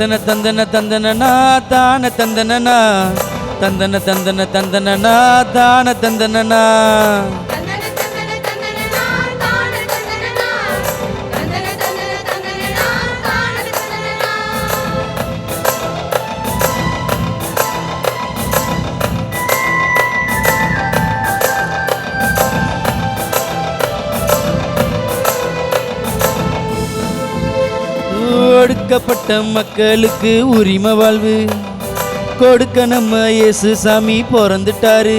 தந்தன தந்தன தந்தனா தான தந்தனா தந்தன தந்தன தந்தனா தான தந்தனா ஒடுக்கப்பட்ட மக்களுக்கு உரிமை வாழ்வு. கொடுக்க நம்ம இயேசு சாமி பிறந்துட்டாரு.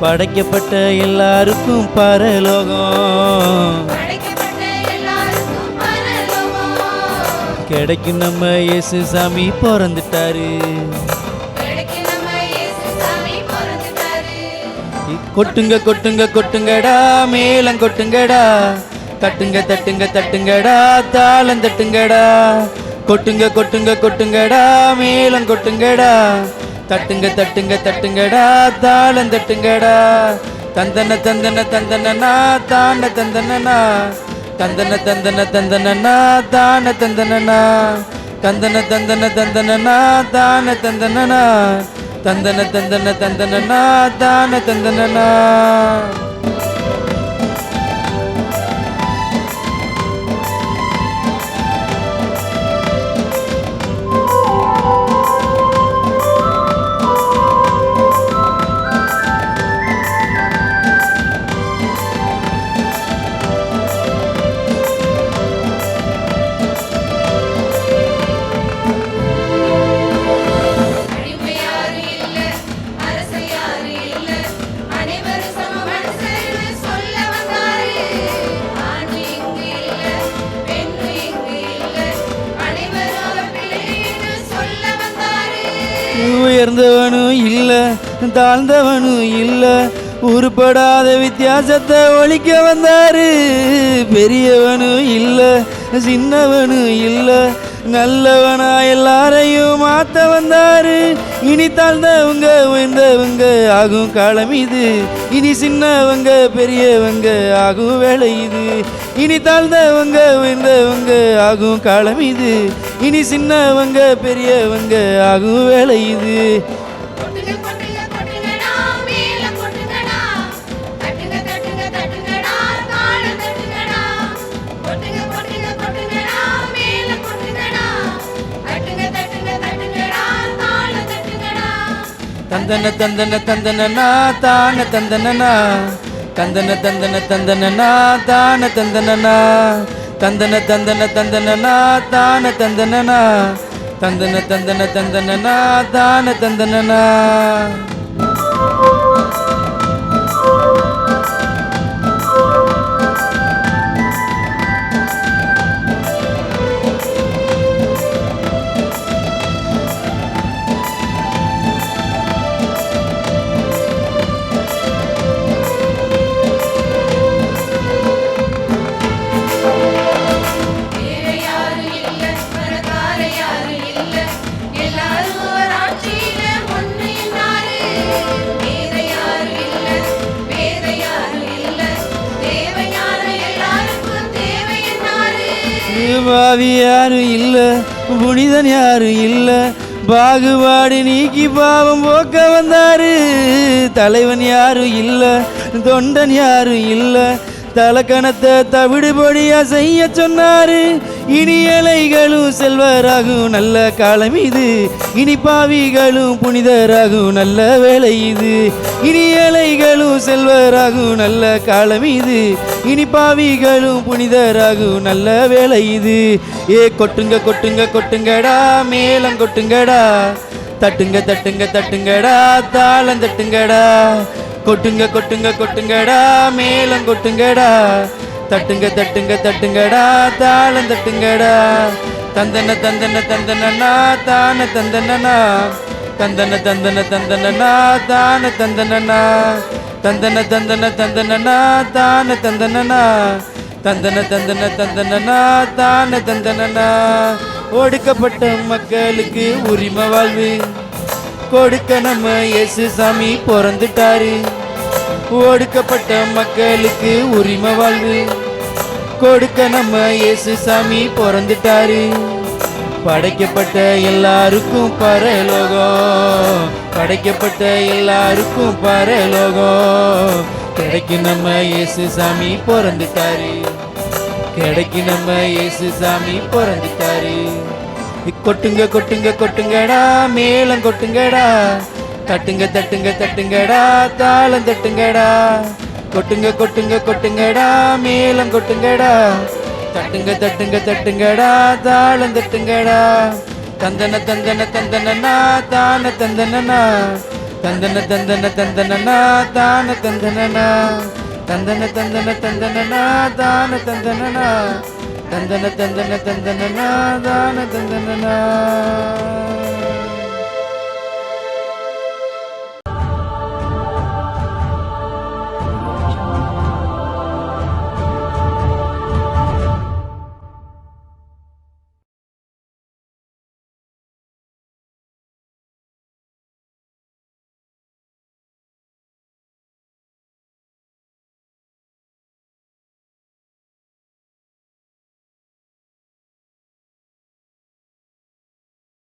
படைக்கப்பட்ட எல்லாருக்கும் பரலோகம். கிடைக்கும் நம்ம இயேசு சாமி பிறந்துட்டாரு. கொட்டுங்க கொட்டுங்க கொட்டுங்கடா மேலம் கொட்டுங்கடா. தட்டுங்க தட்டுங்க தட்டுங்கடா தாளம் தட்டுங்கடா. கொட்டுங்க கொட்டுங்க கொட்டுங்கடா மேலம் கொட்டுங்கடா. தட்டுங்க தட்டுங்க தட்டுங்கடா தாளம் தட்டுங்கடா. தந்தன தந்தன தந்தனா தான தந்தனா தந்தன தந்தன தந்தனா தான தந்தனா தந்தன தந்தன தந்தனா தான தந்தனா தந்தன தந்தன தந்தன தான தந்தன உயர்ந்தவனும் இல்லை தாழ்ந்தவனும் இல்லை. உருப்படாத வித்தியாசத்தை ஒழிக்க வந்தாரு. பெரியவனும் இல்லை சின்னவனும் இல்லை. நல்லவனா எல்லாரையும் மாத்த வந்தாரு. இனி தாழ்ந்தவங்க உயர்ந்தவங்க ஆகும் காலம் இது. இனி சின்னவங்க பெரியவங்க ஆகும் வேலை இது. இனி தாழ்ந்தவங்க உயர்ந்தவங்க ஆகும் காலம் இது. இனி சின்னவங்க பெரியவங்க ஆகும் வேலை இது. தந்தன தந்தன தந்தனனா தான தந்தனனா. தந்தன தந்தன தந்தனா தான தந்தனா தந்தன தந்தன தந்தனா தான தந்தனா தந்தன தந்தன தந்தனா தான தந்தனா பாவி யாரும் இல்லை புனிதன் யாரும் இல்லை? பாகுபாடு நீக்கி பாவம் போக்க வந்தாரு. தலைவன் யாரும் இல்லை தொண்டன் யாரும் இல்லை? தலக்கணத்தை தவிடுபடியா செய்ய சொன்னாரு. இனி அலைகளும் செல்வராகும் நல்ல காலம் இது. இனி பாவிகளும் புனிதராகும் நல்ல வேலை இது. இனி ஏழைகளும் செல்வராகும் நல்ல காலம் இது. இனி பாவிகளும் புனிதராகும் நல்ல வேலை இது. ஏ கொட்டுங்க கொட்டுங்க கொட்டுங்கடா மேலம் கொட்டுங்கடா. தட்டுங்க தட்டுங்க தட்டுங்கடா தாளம் தட்டுங்கடா. கொட்டுங்க கொட்டுங்க கொட்டுங்கடா மேலம் கொட்டுங்கடா. தட்டுங்க தட்டுங்க தட்டுங்கடா தாளம் தட்டுங்கடா. தந்தன தந்தன தந்தனா தான தந்தனா தந்தன தந்தன தந்தனா தான தந்தனா தந்தன தந்தன தந்தனா தான தந்தனா தந்தன தந்தன தந்தனா தான தந்தனா ஒடுக்கப்பட்ட மக்களுக்கு உரிமை வாழ்வு. கொடுக்க நம்ம இயேசு சாமி பிறந்துட்டாரு. ஒடுக்கப்பட்ட மக்களுக்கு உரிமை வாழ்வு. கொடுக்க நம்ம இயேசு சாமி பிறந்துட்டாரு. படைக்கப்பட்ட எல்லாருக்கும் பரலோகம். படைக்கப்பட்ட எல்லாருக்கும் பரலோகம். கிடைக்கு நம்ம இயேசு சாமி பிறந்துட்டாரு. கிடைக்கு நம்ம இயேசு சாமி பிறந்துட்டாரு. கொட்டுங்க கொட்டுங்க கொட்டுங்கடா மேளம் கொட்டுங்கடா. தட்டுங்க தட்டுங்க தட்டுங்கடா தாளம் தட்டுங்கடா. கொட்டுங்க கொட்டுங்க கொட்டுங்கடா மேலம் கொட்டுங்கடா. தட்டுங்க தட்டுங்க தட்டுங்கடா தாளம் தட்டுங்கடா. தந்தன தந்தன தந்தனா தான தந்தனா தந்தன தந்தன தந்தனா தான தந்தனா தந்தன தந்தன தந்தனா தான தந்தனா தந்தன தந்தன தந்தனா தான தந்தனா